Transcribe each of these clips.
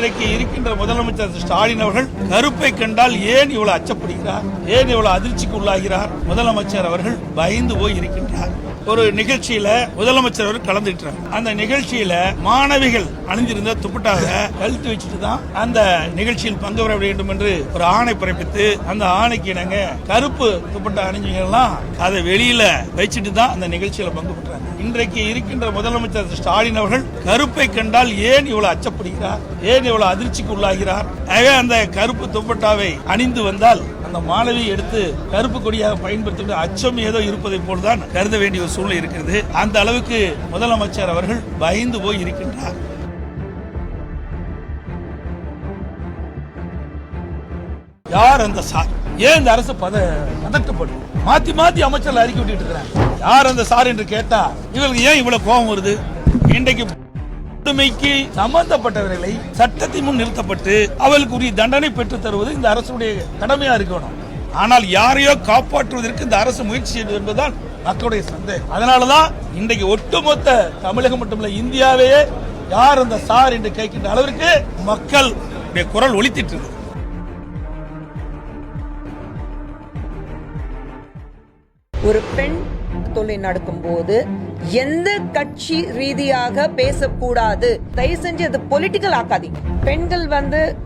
இன்றைக்கு இருக்கின்ற முதலமைச்சர் ஸ்டாலின் அவர்கள் கருப்பை கண்டால் ஏன் இவ்வளவு அச்சப்படுகிறார்? ஏன் இவ்வளவு அதிர்ச்சிக்கு உள்ளாகிறார்? முதலமைச்சர் அவர்கள் பயந்து போய் இருக்கின்றார். ஒரு நிகழ்ச்சியில முதலமைச்சர் அவர்கள் கலந்துட்டார் அந்த நிகழ்ச்சியில மாணவிகள் அணிந்திருந்த துப்பட்டாவை கழுத்து வச்சுட்டு தான் அந்த நிகழ்ச்சியில் பங்கு பெற வேண்டும் என்று ஒரு ஆணை பிறப்பித்து அந்த ஆணைக்கு இணங்க கருப்பு துப்பட்டா அணிஞ்சவங்கெல்லாம் அதை வெளியில வச்சுட்டு தான் அந்த நிகழ்ச்சியில பங்கு பெற்றாங்க. இன்றைக்கு இருக்கின்ற முதலமைச்சர் ஸ்டாலின் அவர்கள் கருப்பை கண்டால் ஏன் இவ்வளவு அச்சப்படுகிறார்? ஏன் இவ்வளவு அதிர்ச்சிக்கு உள்ளாகிறார்? ஆகவே அந்த கருப்பு துப்பட்டாவை அணிந்து வந்தால் அந்த மாணவி எடுத்து கருப்பு கொடியாக பயன்படுத்த அச்சம் ஏதோ இருப்பதை போல்தான் கருத வேண்டிய ஒரு சூழ்நிலை இருக்கிறது. அந்த அளவுக்கு முதலமைச்சர் அவர்கள் பயந்து போய் இருக்கின்றார். யார் அந்த சார்? ஏன் இந்த அரசு பத பதட்டப்படும் மாத்தி மாத்தி அமைச்சர் அறிக்கை விட்டுட்டு இருக்கிறாங்க. யார் அந்த சார் என்று கேட்டா இவங்களுக்கு ஏன் இவ்வளவு கோபம் வருது? இன்றைக்கு கொடுமைக்கு சம்பந்தப்பட்டவர்களை சட்டத்தின் முன் நிறுத்தப்பட்டு அவர்களுக்கு உரிய தண்டனை பெற்று தருவது இந்த அரசுடைய கடமையா இருக்கணும். ஆனால் யாரையோ காப்பாற்றுவதற்கு இந்த அரசு முயற்சி செய்வது என்பதுதான் மக்களுடைய சந்தேகம். அதனாலதான் இன்றைக்கு ஒட்டுமொத்த தமிழகம் மட்டுமல்ல இந்தியாவையே யார் அந்த சார் என்று கேட்கின்ற அளவிற்கு மக்கள் குரல் ஒலித்திட்டு இருக்கு. ஒரு பெண் தொல்லை நடக்கும்போது எந்த கட்சி ரீதியாக பேசக்கூடாது? தயவு செஞ்சு அது பொலிட்டிக்கல் ஆக்காதீங்க. பெண்கள் வந்து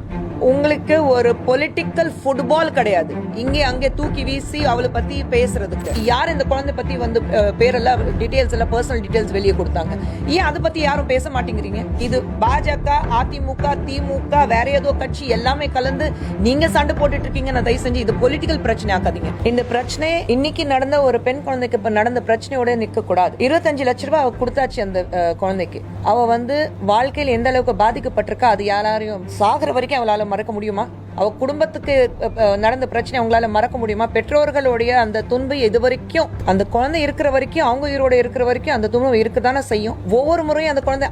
உங்களுக்கு ஒரு பொலிட்டிக்கல் ஃபுட்பால் கிடையாது. இங்கே அங்கே தூக்கி வீசி அவளை பத்தி பேசுறதுக்கு. யார் இந்த குழந்தை பத்தி வந்து பேரெல்லாம் டீடைல்ஸ் எல்லாம் பர்சனல் டீடைல்ஸ் வெளியே கொடுத்தாங்க. ஏன் அதை பத்தி யாரும் பேச மாட்டேங்கிறீங்க? இது பாஜக அதிமுக திமுக வேற ஏதோ கட்சி எல்லாமே கலந்து நீங்க சண்டை போட்டுட்டு இருக்கீங்க. நான் தயவு செஞ்சு இது பொலிட்டிக்கல் பிரச்சனை ஆக்காதீங்க. இந்த பிரச்சனை இன்னைக்கு நடந்த ஒரு பெண் குழந்தைக்கு இப்ப நடந்த பிரச்சனையோட நிக்க கூடாது இருபத்தஞ்சு லட்ச ரூபாய் அவ கொடுத்தாச்சு அந்த குழந்தைக்கு. அவ வந்து வாழ்க்கையில் எந்த அளவுக்கு பாதிக்கப்பட்டிருக்கா அது யாராரையும் சாகுற வரைக்கும் அவளால மறக்க முடியுமா? அவ குடும்பத்துக்கு நடந்த பிரச்சனை அவங்களால மறக்க முடியுமா? பெற்றோர்களுடைய அந்த துன்பம் இது வரைக்கும் அந்த குழந்தை இருக்கிற வரைக்கும் அவங்க உயிரோட இருக்கிற வரைக்கும் அந்த துன்பம் இருக்குதானே செய்யும். ஒவ்வொரு முறையும் அந்த குழந்தை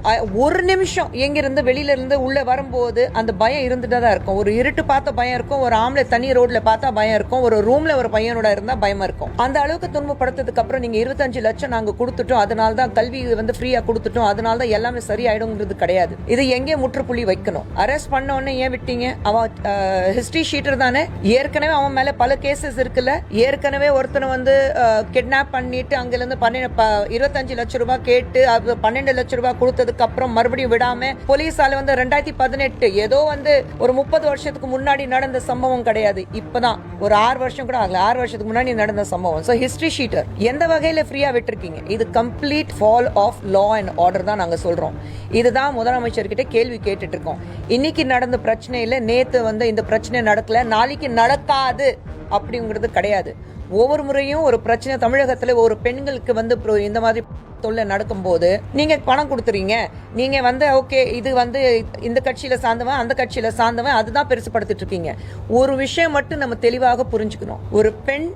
ஒரு நிமிஷம் எங்கிருந்து வெளியிலேருந்து வெளியில இருந்து உள்ள வரும்போது அந்த பயம் இருந்துட்டு தான் இருக்கும். ஒரு இருட்டு பார்த்த பயம் இருக்கும் ஒரு ஆம்பளை தனி ரோட்ல பார்த்தா பயம் இருக்கும் ஒரு ரூம்ல ஒரு பையனோட இருந்தா பயமா இருக்கும். அந்த அளவுக்கு துன்பப்படுத்ததுக்கு அப்புறம் நீங்க இருபத்தஞ்சு லட்சம் நாங்க கொடுத்துட்டோம் அதனால தான் கல்வி வந்து ஃப்ரீயா கொடுத்துட்டோம் அதனால தான் எல்லாமே சரியாயிடுங்கிறது கிடையாது. இது எங்கே முற்றுப்புள்ளி வைக்கணும்? அரெஸ்ட் பண்ண உடனே ஏன் விட்டீங்க? அவ ஹிஸ்ட்ரி ஷீட்டர் தானே? ஏற்கனவே அவன் மேலே பல கேசஸ் இருக்குல்ல? ஏற்கனவே ஒருத்தனை வந்து கிட்னாப் பண்ணிட்டு அங்கேருந்து பன்னெண்டு ப- இருபத்தஞ்சு லட்ச ரூபாய் கேட்டு அது பன்னெண்டு லட்ச ரூபாய் கொடுத்ததுக்கு அப்புறம் மறுபடியும் விடாம போலீஸால வந்து ரெண்டாயிரத்தி பதினெட்டு ஏதோ வந்து ஒரு முப்பது வருஷத்துக்கு முன்னாடி நடந்த சம்பவம் கிடையாது. இப்பதான் ஒரு ஆறு வருஷம் கூட ஆகல. ஆறு வருஷத்துக்கு முன்னாடி நடந்த சம்பவம். ஸோ ஹிஸ்ட்ரி ஷீட்டர் எந்த வகையில ஃப்ரீயா விட்டுருக்கீங்க? இது complete fall of law and order தான் நாங்க சொல்றோம். இதுதான் முதலமைச்சர்கிட்ட கேள்வி கேட்டுட்டு இருக்கோம். இன்னைக்கு நடந்த பிரச்சனையில நேத்து வந்து இந்த பிரச்சனை நடக்கல நாளைக்கு நடக்காது அப்படிங்கிறது கிடையாது. ஒவ்வொரு முறையும் ஒரு பிரச்சனை தமிழகத்தில் ஒரு பெண்களுக்கு வந்து இந்த மாதிரி தொல்லை நடக்கும்போது நீங்க பணம் கொடுத்துறீங்க. நீங்க வந்து ஓகே இது வந்து இந்த கட்சியில சார்ந்தவன் அந்த கட்சியில சார்ந்தவன் அதுதான் பெருசுப்படுத்திட்டு இருக்கீங்க. ஒரு விஷயம் மட்டும் நம்ம தெளிவாக புரிஞ்சுக்கணும். ஒரு பெண்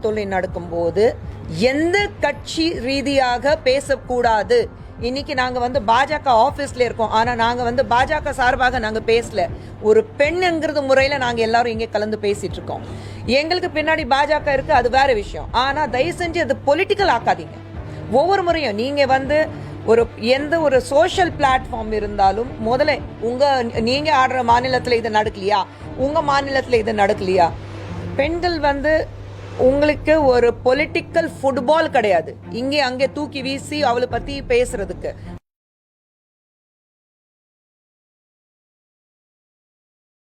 தொல்லை நடக்கும்போது எந்த கட்சி ரீதியாக பேசக்கூடாது? இன்னைக்கு நாங்கள் வந்து பாஜக ஆஃபீஸில் இருக்கோம். ஆனால் நாங்கள் வந்து பாஜக சார்பாக நாங்கள் பேசல. ஒரு பெண்ணுங்கிறது முறையில் நாங்கள் எல்லாரும் இங்கே கலந்து பேசிட்டு இருக்கோம். எங்களுக்கு பின்னாடி பாஜக இருக்கு அது வேற விஷயம். ஆனால் தயவு செஞ்சு அது பொலிட்டிக்கல் ஆக்காதீங்க. ஒவ்வொரு முறையும் நீங்கள் வந்து ஒரு எந்த ஒரு சோஷியல் பிளாட்ஃபார்ம் இருந்தாலும் முதல்ல உங்கள் நீங்கள் ஆடுற மாநிலத்தில் இது நடக்கலையா? உங்கள் மாநிலத்தில் இது நடக்கலையா? பெண்கள் வந்து உங்களுக்கு ஒரு பொலிட்டிக்கல் ஃபுட்பால் கிடையாது. இங்கே அங்கே தூக்கி வீசி அவளை பற்றி பேசுறதுக்கு.